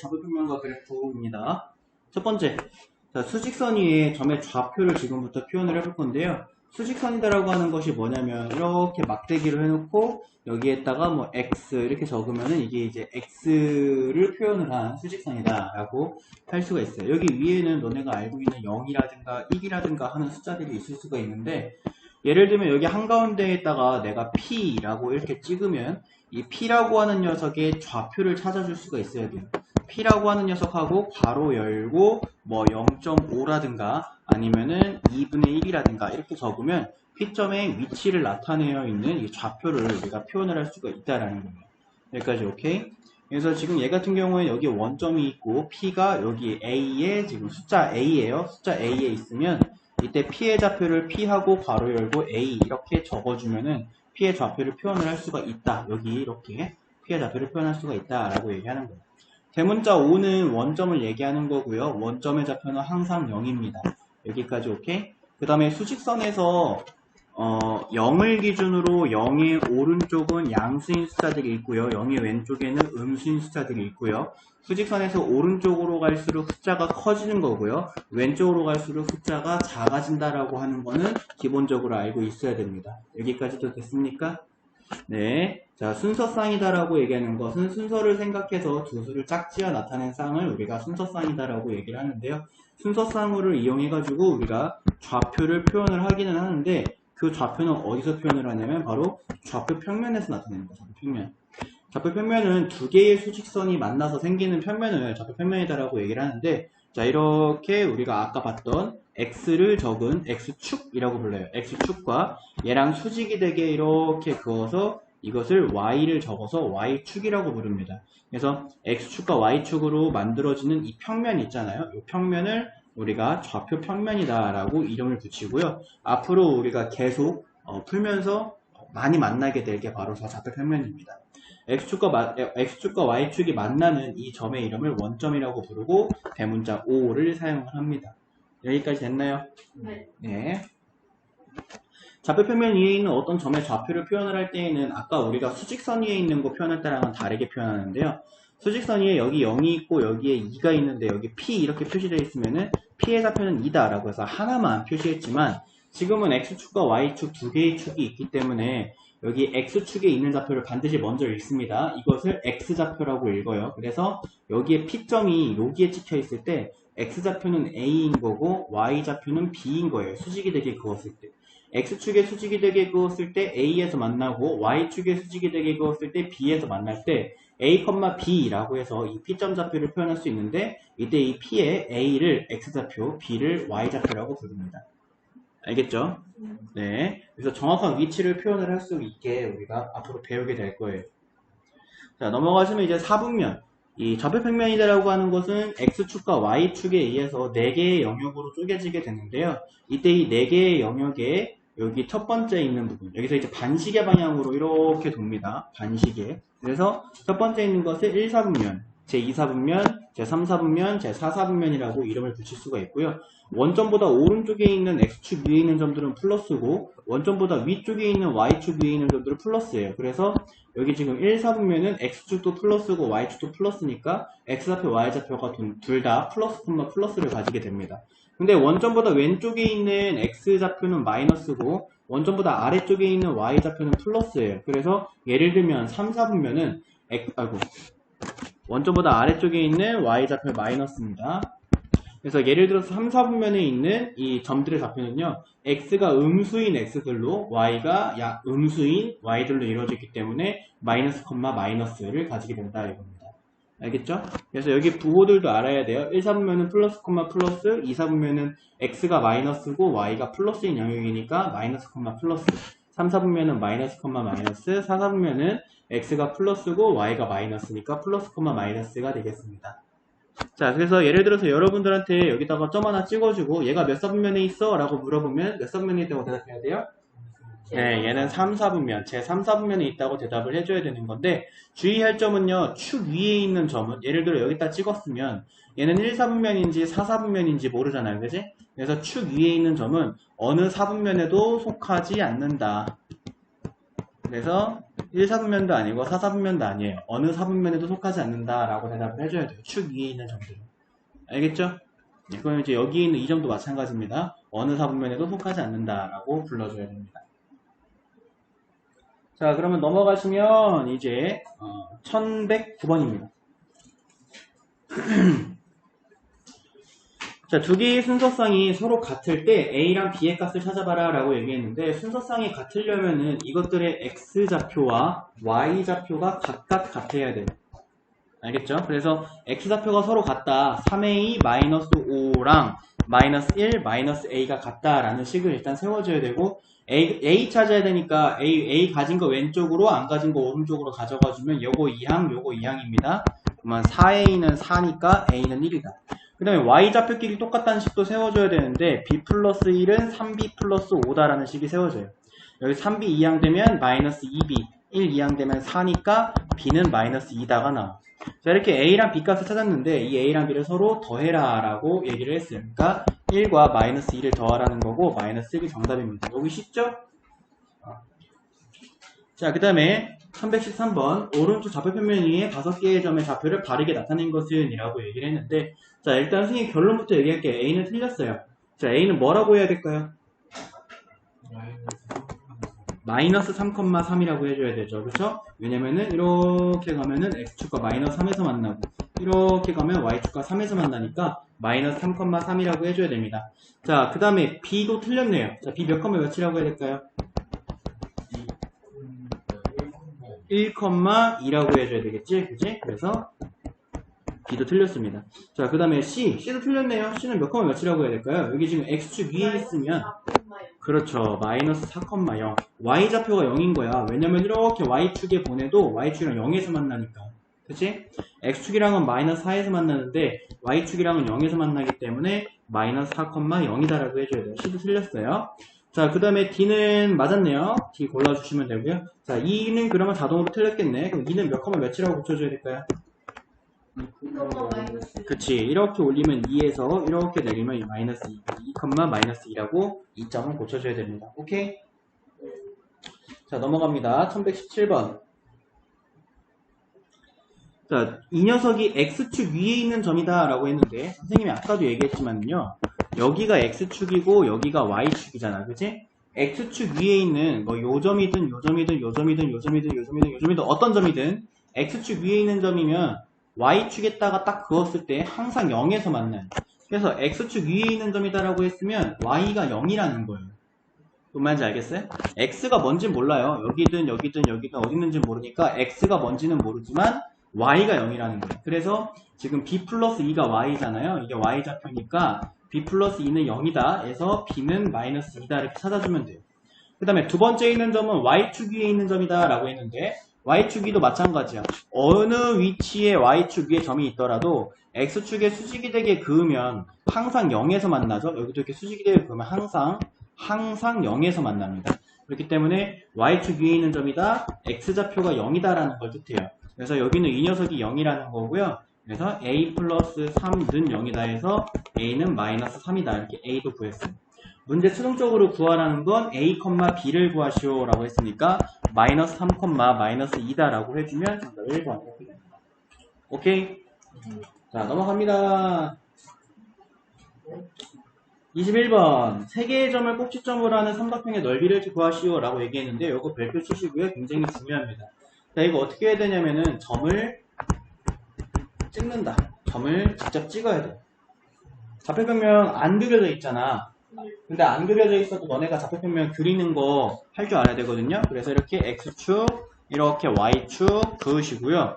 좌표평면과 그래프입니다. 첫 번째, 자, 수직선 위에 점의 좌표를 지금부터 표현을 해볼 건데요. 수직선이다라고 하는 것이 뭐냐면 이렇게 막대기를 해놓고 여기에다가 뭐 x 이렇게 적으면은 이게 이제 x를 표현을 한 수직선이다라고 할 수가 있어요. 여기 위에는 너네가 알고 있는 0이라든가 1이라든가 하는 숫자들이 있을 수가 있는데 예를 들면 여기 한가운데에다가 내가 P라고 이렇게 찍으면 이 P라고 하는 녀석의 좌표를 찾아줄 수가 있어야 돼요. P라고 하는 녀석하고 괄호 열고 뭐 0.5라든가 아니면은 2분의 1이라든가 이렇게 적으면 P점의 위치를 나타내어 있는 이 좌표를 우리가 표현을 할 수가 있다라는 거예요. 여기까지 오케이? 그래서 지금 얘 같은 경우에 여기 원점이 있고 P가 여기 A에 지금 숫자 A예요. 숫자 A에 있으면 이때 P의 좌표를 P하고 괄호 열고 A 이렇게 적어주면은 P의 좌표를 표현을 할 수가 있다. 여기 이렇게 P의 좌표를 표현할 수가 있다라고 얘기하는 거예요. 대문자 5는 원점을 얘기하는 거고요. 원점의 좌표는 항상 0입니다. 여기까지 오케이? 그 다음에 수직선에서 어, 0을 기준으로 0의 오른쪽은 양수인 숫자들이 있고요. 0의 왼쪽에는 음수인 숫자들이 있고요. 수직선에서 오른쪽으로 갈수록 숫자가 커지는 거고요. 왼쪽으로 갈수록 숫자가 작아진다라고 하는 거는 기본적으로 알고 있어야 됩니다. 여기까지도 됐습니까? 네. 자, 순서쌍이다라고 얘기하는 것은 순서를 생각해서 두 수를 짝지어 나타낸 쌍을 우리가 순서쌍이다라고 얘기를 하는데요. 순서쌍으로를 이용해가지고 우리가 좌표를 표현을 하기는 하는데 그 좌표는 어디서 표현을 하냐면 바로 좌표 평면에서 나타냅니다. 좌표 평면. 좌표 평면은 두 개의 수직선이 만나서 생기는 평면을 좌표 평면이다라고 얘기를 하는데 자 이렇게 우리가 아까 봤던 x를 적은 x축이라고 불러요. x축과 얘랑 수직이 되게 이렇게 그어서 이것을 y를 적어서 y축이라고 부릅니다. 그래서 x축과 y축으로 만들어지는 이 평면 있잖아요. 이 평면을 우리가 좌표 평면이다라고 이름을 붙이고요. 앞으로 우리가 계속 어, 풀면서 많이 만나게 될 게 바로 저 좌표 평면입니다. x축과, 마, x축과 y축이 만나는 이 점의 이름을 원점이라고 부르고 대문자 5를 사용을 합니다. 여기까지 됐나요? 네. 네. 좌표 평면 위에 있는 어떤 점의 좌표를 표현을 할 때에는 아까 우리가 수직선 위에 있는 거 표현할 때랑은 다르게 표현하는데요. 수직선 위에 여기 0이 있고 여기에 2가 있는데 여기 P 이렇게 표시되어 있으면은 P의 좌표는 2다 라고 해서 하나만 표시했지만 지금은 X축과 Y축 두 개의 축이 있기 때문에 여기 X축에 있는 좌표를 반드시 먼저 읽습니다. 이것을 X좌표라고 읽어요. 그래서 여기에 P점이 여기에 찍혀 있을 때 X좌표는 A인 거고 Y좌표는 B인 거예요. 수직이 되게 그었을 때. X축의 수직이 되게 그었을 때 A에서 만나고 Y축의 수직이 되게 그었을 때 B에서 만날 때 A, B라고 해서 이 P점 좌표를 표현할 수 있는데 이때 이 P의 A를 X좌표, B를 Y좌표라고 부릅니다. 알겠죠? 네. 그래서 정확한 위치를 표현을 할 수 있게 우리가 앞으로 배우게 될 거예요. 자, 넘어가시면 이제 4분면. 이 좌표평면이다라고 하는 것은 X축과 Y축에 의해서 4개의 영역으로 쪼개지게 되는데요. 이때 이 4개의 영역에 여기 첫 번째 있는 부분 여기서 이제 반시계 방향으로 이렇게 돕니다. 반시계 그래서 첫 번째 있는 것을 1, 4분면 제2, 4분면, 제3, 4분면, 제4, 4분면이라고 이름을 붙일 수가 있고요. 원점보다 오른쪽에 있는 X축 위에 있는 점들은 플러스고 원점보다 위쪽에 있는 Y축 위에 있는 점들은 플러스예요. 그래서 여기 지금 1, 4분면은 X축도 플러스고 Y축도 플러스니까 X좌표, Y좌표가 둘 다 플러스, 플러스를 가지게 됩니다. 근데 원점보다 왼쪽에 있는 x좌표는 마이너스고 원점보다 아래쪽에 있는 y좌표는 플러스예요. 그래서 예를 들면 3, 4분면은 아이고 원점보다 아래쪽에 있는 y좌표 마이너스입니다. 그래서 예를 들어서 3, 4분면에 있는 이 점들의 좌표는요. x가 음수인 x들로 y가 약 음수인 y들로 이루어졌기 때문에 마이너스 콤마 마이너스를 가지게 된다 이겁니다. 알겠죠? 그래서 여기 부호들도 알아야 돼요. 1, 4분면은 플러스 콤마 플러스, 2, 4분면은 x가 마이너스고 y가 플러스인 영역이니까 마이너스 콤마 플러스. 3, 4분면은 마이너스 콤마 마이너스, 4, 4분면은 x가 플러스고 y가 마이너스니까 플러스 콤마 마이너스가 되겠습니다. 자, 그래서 예를 들어서 여러분들한테 여기다가 점 하나 찍어주고 얘가 몇 사분면에 있어? 라고 물어보면 몇 사분면에 있다고 대답해야 돼요? 네, 얘는 3, 4분면, 제 3, 4분면에 있다고 대답을 해줘야 되는 건데 주의할 점은요, 축 위에 있는 점은 예를 들어 여기다 찍었으면 얘는 1, 4분면인지 4, 4분면인지 모르잖아요, 그지? 그래서 축 위에 있는 점은 어느 4분면에도 속하지 않는다. 그래서 1사분면도 아니고 4사분면도 아니에요. 어느 사분면에도 속하지 않는다라고 대답을 해줘야 돼요. 축 위에 있는 점들은. 알겠죠? 네, 그럼 이제 여기 있는 이 점도 마찬가지입니다. 어느 사분면에도 속하지 않는다라고 불러줘야 됩니다. 자, 그러면 넘어가시면 이제 어, 1109번입니다. 자, 두 개의 순서쌍이 서로 같을 때 A랑 B의 값을 찾아봐라 라고 얘기했는데 순서쌍이 같으려면은 이것들의 X좌표와 Y좌표가 각각 같아야 돼요. 알겠죠? 그래서 X좌표가 서로 같다. 3A-5랑 마이너스 1, 마이너스 A가 같다라는 식을 일단 세워줘야 되고 A, A 찾아야 되니까 A, A 가진 거 왼쪽으로 안 가진 거 오른쪽으로 가져가주면 요거 2항, 요거 2항입니다. 그러면 4A는 4니까 A는 1이다. 그 다음에 y좌표끼리 똑같다는 식도 세워줘야 되는데 b 플러스 1은 3b 플러스 5다라는 식이 세워져요. 여기 3b 2항 되면 마이너스 2b 1 2항 되면 4니까 b는 마이너스 2다가 나와. 자 이렇게 a랑 b 값을 찾았는데 이 a랑 b를 서로 더해라 라고 얘기를 했어요. 그러니까 1과 마이너스 2를 더하라는 거고 마이너스 1이 정답입니다. 여기 쉽죠? 자 그 다음에 313번 오른쪽 좌표 평면 위에 5개의 점의 좌표를 바르게 나타낸 것은 이라고 얘기를 했는데 자 일단 선생님 결론부터 얘기할게요. A는 틀렸어요. 자 A는 뭐라고 해야 될까요? 마이너스 3,3이라고 해줘야 되죠. 그렇죠? 왜냐면은 이렇게 가면은 X축과 마이너스 3에서 만나고 이렇게 가면 Y축과 3에서 만나니까 마이너스 3,3이라고 해줘야 됩니다. 자, 그 다음에 B도 틀렸네요. 자, B 몇 컴마 몇이라고 해야 될까요? 1,2라고 해줘야 되겠지? 그치? 그래서 B도 틀렸습니다. 자, 그 다음에 C. C도 틀렸네요. C는 몇 컴마 몇이라고 해야 될까요? 여기 지금 X축 위에 있으면 그렇죠. 마이너스 4,0. Y좌표가 0인 거야. 왜냐면 이렇게 Y축에 보내도 Y축이랑 0에서 만나니까. 그치? X축이랑은 마이너스 4에서 만나는데 Y축이랑은 0에서 만나기 때문에 마이너스 4,0이다라고 해줘야 돼요. C도 틀렸어요. 자, 그 다음에 D는 맞았네요. D 골라주시면 되고요. 자, 2는 그러면 자동으로 틀렸겠네. 그럼 2는 몇 컴마 몇이라고 고쳐줘야 될까요? 그치. 이렇게 올리면 2에서 이렇게 내리면 마이너스 2. 2, 마이너스 2라고 2점을 고쳐줘야 됩니다. 오케이? 자, 넘어갑니다. 1117번. 자, 이 녀석이 X축 위에 있는 점이다 라고 했는데 선생님이 아까도 얘기했지만요. 여기가 X축이고 여기가 Y축이잖아. 그치? X축 위에 있는 뭐 요점이든 요점이든 요점이든 요점이든 요점이든 요점이든 어떤 점이든 X축 위에 있는 점이면 Y축에다가 딱 그었을 때 항상 0에서 만나요. 그래서 X축 위에 있는 점이다라고 했으면 Y가 0이라는 거예요. 뭔 말인지 알겠어요? X가 뭔지 몰라요. 여기든 여기든 여기든 어디 있는지 모르니까 X가 뭔지는 모르지만 Y가 0이라는 거예요. 그래서 지금 B 플러스 2가 Y잖아요. 이게 Y좌표니까 B 플러스 2는 0이다 해서 B는 마이너스 2다 이렇게 찾아주면 돼요. 그 다음에 두 번째 있는 점은 Y축 위에 있는 점이다 라고 했는데 Y축 위도 마찬가지야. 어느 위치에 Y축 위에 점이 있더라도 X축에 수직이 되게 그으면 항상 0에서 만나죠. 여기도 이렇게 수직이 되게 그으면 항상 항상 0에서 만납니다. 그렇기 때문에 Y축 위에 있는 점이다. X좌표가 0이다라는 걸 뜻해요. 그래서 여기는 이 녀석이 0이라는 거고요. 그래서 A 플러스 3는 0이다 해서 A는 마이너스 3이다. 이렇게 A도 구했어요. 문제 최종적으로 구하라는 건 A, B를 구하시오 라고 했으니까 마이너스 3, 마이너스 2다 라고 해주면 정답을 구하는 게 됩니다. 오케이? 자 넘어갑니다. 21번 세 개의 점을 꼭지점으로 하는 삼각형의 넓이를 구하시오 라고 얘기했는데 이거 별표 치시고요. 굉장히 중요합니다. 자 이거 어떻게 해야 되냐면은 점을 찍는다. 점을 직접 찍어야 돼. 좌표평면 안 그려져 있잖아. 근데 안 그려져 있어도 너네가 좌표평면 그리는 거 할 줄 알아야 되거든요. 그래서 이렇게 X축, 이렇게 Y축 그으시고요.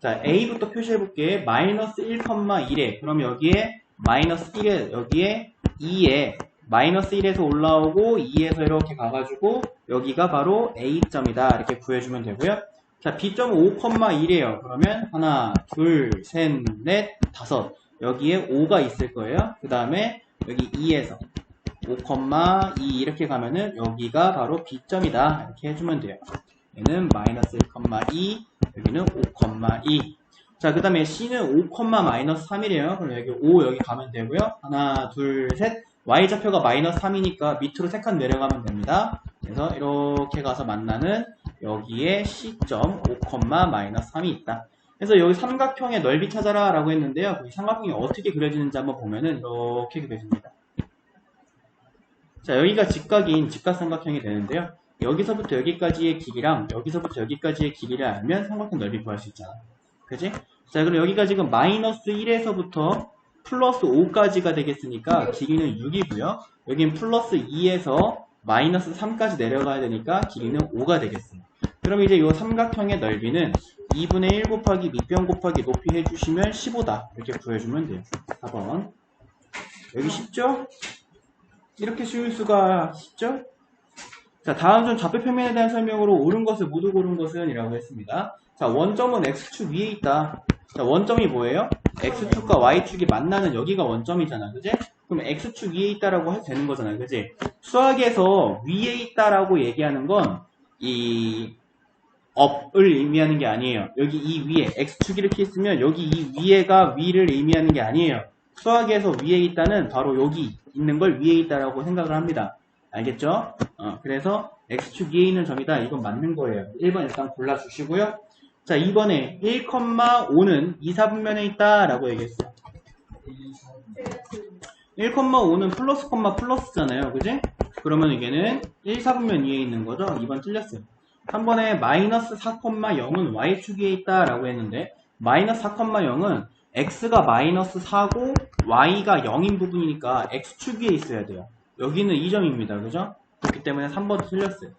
자, A부터 표시해볼게. 마이너스 1,1에. 그럼 여기에 마이너스 1에, 여기에 2에 마이너스 1에서 올라오고 2에서 이렇게 가가지고 여기가 바로 A점이다. 이렇게 구해주면 되고요. 자, B점 5,1이에요. 그러면 하나, 둘, 셋, 넷, 다섯. 여기에 5가 있을 거예요. 그 다음에 여기 2에서 5,2 이렇게 가면은 여기가 바로 B점이다. 이렇게 해주면 돼요. 얘는 마이너스 1,2, 여기는 5,2. 자, 그 다음에 C는 5, 마이너스 3이래요. 그럼 여기 5 여기 가면 되고요. 하나, 둘, 셋. Y좌표가 마이너스 3이니까 밑으로 3칸 내려가면 됩니다. 그래서 이렇게 가서 만나는 여기에 C.5, 마이너스 3이 있다. 그래서 여기 삼각형의 넓이 찾아라 라고 했는데요. 이 삼각형이 어떻게 그려지는지 한번 보면은 이렇게 그려집니다. 자, 여기가 직각인 직각삼각형이 되는데요. 여기서부터 여기까지의 길이랑 여기서부터 여기까지의 길이를 알면 삼각형 넓이 구할 수 있잖아. 그지? 자, 그럼 여기가 지금 마이너스 1에서부터 플러스 5까지가 되겠으니까 길이는 6이고요. 여긴 플러스 2에서 마이너스 3까지 내려가야 되니까 길이는 5가 되겠어요. 그럼 이제 이 삼각형의 넓이는 2분의 1 곱하기 밑변 곱하기 높이 해주시면 15다. 이렇게 구해주면 돼요. 4번. 여기 쉽죠? 이렇게 쉬울 수가 쉽죠? 자, 다음 좀 좌표 평면에 대한 설명으로 옳은 것을 모두 고른 것은 이라고 했습니다. 자, 원점은 X축 위에 있다. 자, 원점이 뭐예요? X축과 Y축이 만나는 여기가 원점이잖아. 그지? 그럼 X축 위에 있다라고 해도 되는 거잖아. 그지? 수학에서 위에 있다라고 얘기하는 건, 이, 업을 의미하는 게 아니에요. 여기 이 위에, X축 이렇게 있으면 여기 이 위에가 위를 의미하는 게 아니에요. 수학에서 위에 있다는 바로 여기 있는 걸 위에 있다라고 생각을 합니다. 알겠죠? 어, 그래서 X축 위에 있는 점이다. 이건 맞는 거예요. 1번 일단 골라주시고요. 자, 2번에 1,5는 2, 4분면에 있다라고 얘기했어요. 1,5는 플러스, 플러스잖아요. 그지? 그러면 이게는 1, 4분면 위에 있는 거죠? 2번 틀렸어요. 3번에 마이너스 4,0은 Y축 위에 있다 라고 했는데 마이너스 4,0은 X가 마이너스 4고 Y가 0인 부분이니까 X축 위에 있어야 돼요. 여기는 2점입니다. 그죠? 그렇기 때문에 3번 틀렸어요.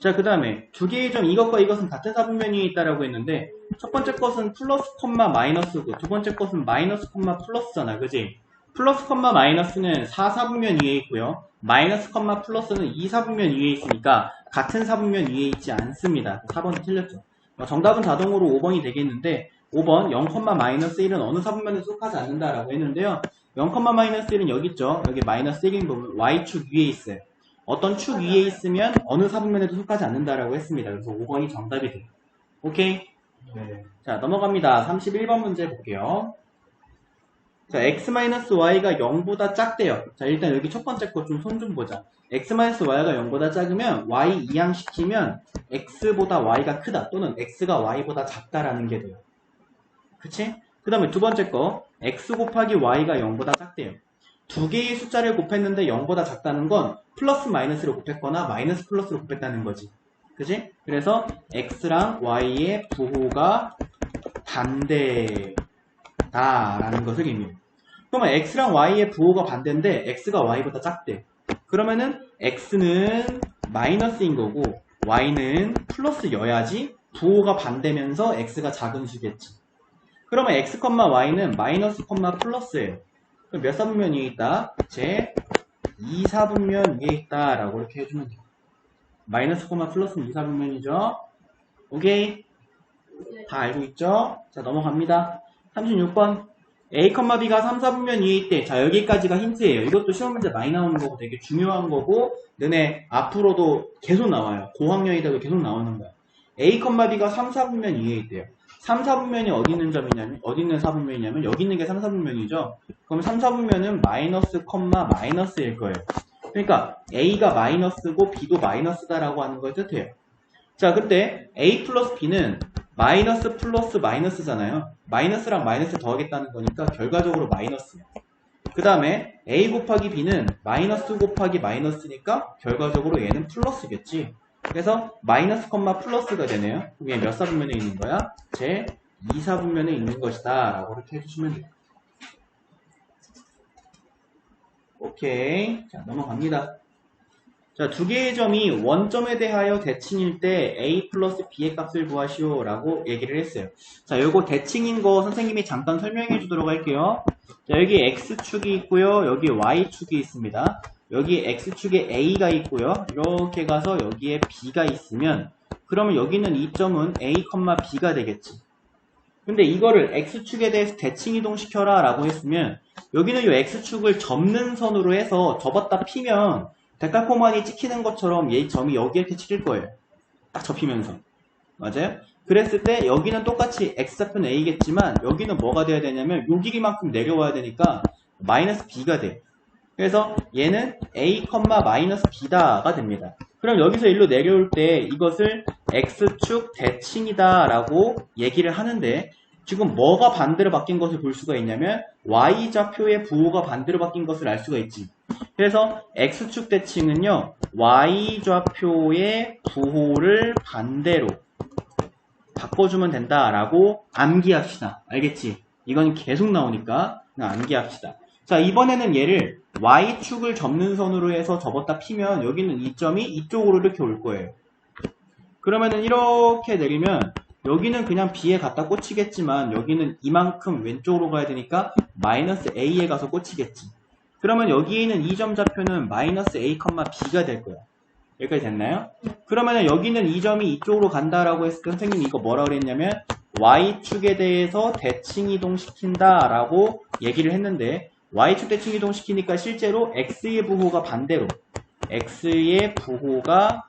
자, 그 다음에 두 개의 점 이것과 이것은 같은 사분면이 있다라고 했는데 첫 번째 것은 플러스 콤마 마이너스고 두 번째 것은 마이너스 콤마 플러스잖아. 그지? 플러스 콤마 마이너스는 4 사분면 위에 있고요. 마이너스 콤마 플러스는 2 사분면 위에 있으니까 같은 사분면 위에 있지 않습니다. 4번이 틀렸죠. 어, 정답은 자동으로 5번이 되겠는데 5번 0, 마이너스 1은 어느 사분면에 속하지 않는다라고 했는데요. 0, 마이너스 1은 여기 있죠. 여기 마이너스 1인 부분 Y축 위에 있어요. 어떤 축 위에 있으면 어느 사분면에도 속하지 않는다라고 했습니다. 그래서 5번이 정답이 돼요. 오케이? 네. 자, 넘어갑니다. 31번 문제 볼게요. 자, x-y가 0보다 작대요. 자, 일단 여기 첫 번째 거 좀 손 좀 보자. x-y가 0보다 작으면 y 이항시키면 x보다 y가 크다 또는 x가 y보다 작다라는 게 돼요. 그치? 그 다음에 두 번째 거 x 곱하기 y가 0보다 작대요. 두 개의 숫자를 곱했는데 0보다 작다는 건 플러스 마이너스를 곱했거나 마이너스 플러스를 곱했다는 거지. 그지? 그래서 x랑 y의 부호가 반대 다라는 것을 의미해요. 그러면 x랑 y의 부호가 반대인데 x가 y보다 작대. 그러면은 x는 마이너스인 거고 y는 플러스여야지 부호가 반대면서 x가 작은 수겠지. 그러면 x, y는 마이너스, 플러스예요. 그럼 몇 사분면 위에 있다? 제 2사분면 위에 있다 라고 이렇게 해주면 돼요. 마이너스, 플러스는 2사분면이죠. 오케이? 다 알고 있죠? 자 넘어갑니다. 36번 A, B가 3, 4분면 위에 있대. 자 여기까지가 힌트예요. 이것도 시험 문제 많이 나오는 거고 되게 중요한 거고 너네 앞으로도 계속 나와요. 고학년이라도 계속 나오는 거야. A, B가 3, 4분면 위에 있대요. 3, 4분면이 어디 있는 점이냐면, 어디 있는 4분면이냐면, 여기 있는 게 3, 4분면이죠? 그럼 3, 4분면은 마이너스, 컴마, 마이너스일 거예요. 그러니까 A가 마이너스고 B도 마이너스다라고 하는 걸 뜻해요. 자, 그때 A 플러스 B는 마이너스 플러스 마이너스잖아요. 마이너스랑 마이너스 더하겠다는 거니까 결과적으로 마이너스예요. 그 다음에 A 곱하기 B는 마이너스 곱하기 마이너스니까 결과적으로 얘는 플러스겠지. 그래서 마이너스 컴마 플러스가 되네요. 그게 몇 사분면에 있는 거야? 제 2사분면에 있는 것이다. 라고 이렇게 해주시면 돼요. 오케이. 자, 넘어갑니다. 자, 두 개의 점이 원점에 대하여 대칭일 때 a 플러스 b의 값을 구하시오 라고 얘기를 했어요. 자, 요거 대칭인 거 선생님이 잠깐 설명해 주도록 할게요. 자, 여기 x축이 있고요. 여기 y축이 있습니다. 여기 x축에 a가 있고요. 이렇게 가서 여기에 b가 있으면 그러면 여기는 이 점은 a, b가 되겠지. 근데 이거를 x축에 대해서 대칭 이동시켜라 라고 했으면 여기는 이 x축을 접는 선으로 해서 접었다 피면 데칼코만이 찍히는 것처럼 얘 점이 여기 이렇게 찍힐 거예요. 딱 접히면서. 맞아요? 그랬을 때 여기는 똑같이 x좌표는 a겠지만 여기는 뭐가 돼야 되냐면 요 길이만큼 내려와야 되니까 마이너스 b가 돼. 그래서 얘는 a, 마이너스 b다가 됩니다. 그럼 여기서 일로 내려올 때 이것을 x축 대칭이다 라고 얘기를 하는데 지금 뭐가 반대로 바뀐 것을 볼 수가 있냐면 y좌표의 부호가 반대로 바뀐 것을 알 수가 있지. 그래서 x축 대칭은요 y좌표의 부호를 반대로 바꿔주면 된다라고 암기합시다. 알겠지? 이건 계속 나오니까 그냥 암기합시다. 자 이번에는 얘를 y축을 접는 선으로 해서 접었다 피면 여기는 이 점이 이쪽으로 이렇게 올 거예요. 그러면은 이렇게 내리면 여기는 그냥 b에 갖다 꽂히겠지만 여기는 이만큼 왼쪽으로 가야 되니까 마이너스 a에 가서 꽂히겠지. 그러면 여기에 있는 이점 좌표는 마이너스 a, b가 될 거야. 여기까지 됐나요? 그러면 여기는 이 점이 이쪽으로 간다라고 했을 때 선생님이 이거 뭐라 그랬냐면 y축에 대해서 대칭 이동시킨다라고 얘기를 했는데 y축 대칭 이동시키니까 실제로 x의 부호가 반대로 x의 부호가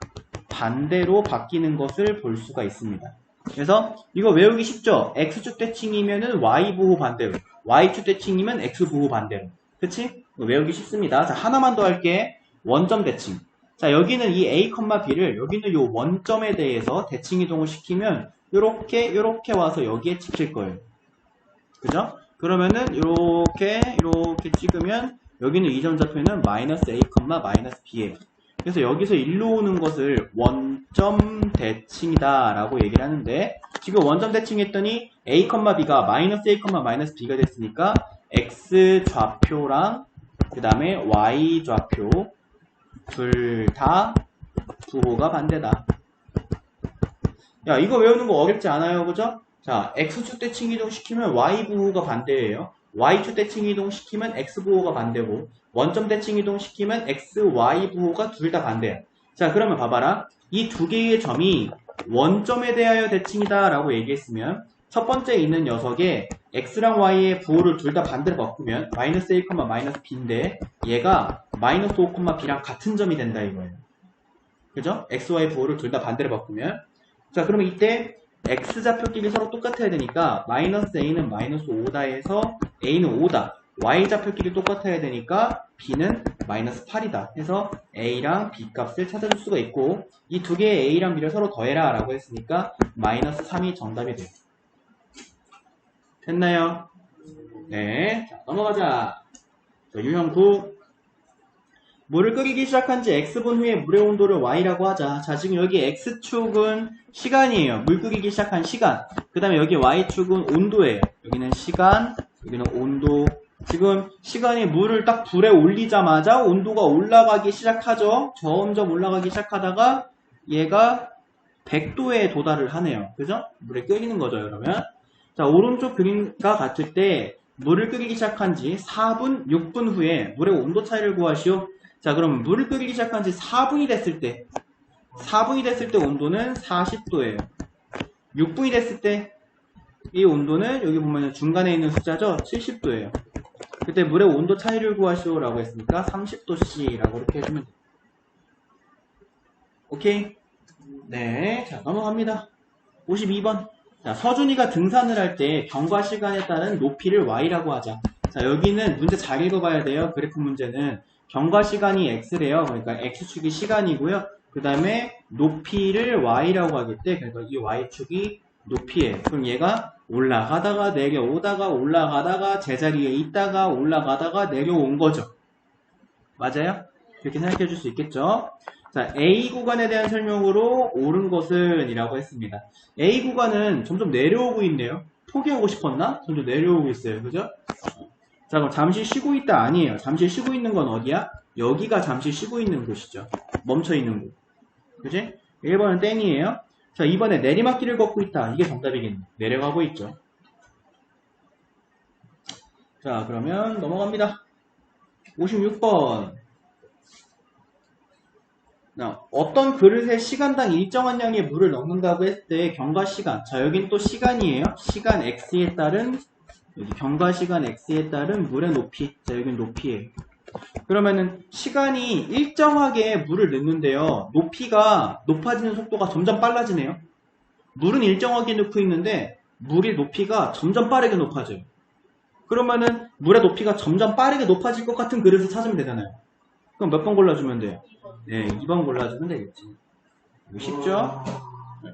반대로 바뀌는 것을 볼 수가 있습니다. 그래서 이거 외우기 쉽죠? x축 대칭이면은 y 부호 반대로 y축 대칭이면 x 부호 반대로 그치? 외우기 쉽습니다. 자 하나만 더 할게 원점 대칭 자 여기는 이 a, b를 여기는 이 원점에 대해서 대칭 이동을 시키면 이렇게 이렇게 와서 여기에 찍힐 거예요. 그죠? 그러면은 이렇게 이렇게 찍으면 여기는 이점 좌표는 마이너스 a, 마이너스 b예요. 그래서 여기서 일로 오는 것을 원점 대칭이다 라고 얘기를 하는데 지금 원점 대칭 했더니 a, b가 마이너스 a, 마이너스 b가 됐으니까 x 좌표랑 그 다음에 y 좌표 둘 다 부호가 반대다. 야 이거 외우는 거 어렵지 않아요 그죠? 자 x축 대칭 이동시키면 y 부호가 반대예요. y축 대칭 이동시키면 x 부호가 반대고 원점 대칭 이동시키면 x, y 부호가 둘 다 반대야. 자 그러면 봐봐라. 이 두 개의 점이 원점에 대하여 대칭이다 라고 얘기했으면 첫 번째 있는 녀석에 x랑 y의 부호를 둘 다 반대로 바꾸면 마이너스 1, 마이너스 b인데 얘가 마이너스 5, b랑 같은 점이 된다 이거예요. 그죠? x, y 부호를 둘 다 반대로 바꾸면 자 그러면 이때 x좌표끼리 서로 똑같아야 되니까 마이너스 a는 마이너스 5다에서 a는 5다 y좌표끼리 똑같아야 되니까 b는 마이너스 8이다 해서 a랑 b 값을 찾아줄 수가 있고 이 두 개의 a랑 b를 서로 더해라 라고 했으니까 마이너스 3이 정답이 돼요 됐나요? 네 자, 넘어가자 자, 유형 9 물을 끓이기 시작한 지 x분 후에 물의 온도를 y라고 하자. 자, 지금 여기 x축은 시간이에요. 물 끓이기 시작한 시간. 그 다음에 여기 y축은 온도예요. 여기는 시간, 여기는 온도. 지금 시간이 물을 딱 불에 올리자마자 온도가 올라가기 시작하죠. 점점 올라가기 시작하다가 얘가 100도에 도달을 하네요. 그죠? 물에 끓이는 거죠, 여러분. 자, 오른쪽 그림과 같을 때 물을 끓이기 시작한 지 4분, 6분 후에 물의 온도 차이를 구하시오. 자, 그럼 물을 끓이기 시작한 지 4분이 됐을 때, 4분이 됐을 때 온도는 40도예요. 6분이 됐을 때, 이 온도는 여기 보면 중간에 있는 숫자죠? 70도예요. 그때 물의 온도 차이를 구하시오라고 했으니까 30도씨라고 이렇게 해주면 돼요. 오케이? 네. 자, 넘어갑니다. 52번. 자, 서준이가 등산을 할 때 경과 시간에 따른 높이를 y라고 하자. 자, 여기는 문제 잘 읽어봐야 돼요. 그래프 문제는. 경과 시간이 x래요. 그러니까 x축이 시간이고요. 그 다음에 높이를 y라고 하겠대. 그러니까 이 y축이 높이에요. 그럼 얘가 올라가다가 내려오다가 올라가다가 제자리에 있다가 올라가다가 내려온 거죠. 맞아요? 그렇게 생각해 줄 수 있겠죠? 자, A 구간에 대한 설명으로 옳은 것은 이라고 했습니다. A 구간은 점점 내려오고 있네요. 포기하고 싶었나? 점점 내려오고 있어요. 그죠? 자, 그럼 잠시 쉬고 있다 아니에요. 잠시 쉬고 있는 건 어디야? 여기가 잠시 쉬고 있는 곳이죠. 멈춰 있는 곳. 그지? 1번은 땡이에요. 자, 2번에 내리막길을 걷고 있다. 이게 정답이겠네. 내려가고 있죠. 자, 그러면 넘어갑니다. 56번. 어떤 그릇에 시간당 일정한 양의 물을 넣는다고 했을 때 경과 시간. 자, 여긴 또 시간이에요. 시간 x에 따른 여기 경과 시간 x에 따른 물의 높이. 자, 여기는 높이에요. 그러면은 시간이 일정하게 물을 넣는데요. 높이가 높아지는 속도가 점점 빨라지네요. 물은 일정하게 넣고 있는데 물의 높이가 점점 빠르게 높아져요. 그러면은 물의 높이가 점점 빠르게 높아질 것 같은 그릇을 찾으면 되잖아요. 그럼 몇 번 골라주면 돼요? 네, 2번 골라주면 되겠지. 쉽죠? 와. 네.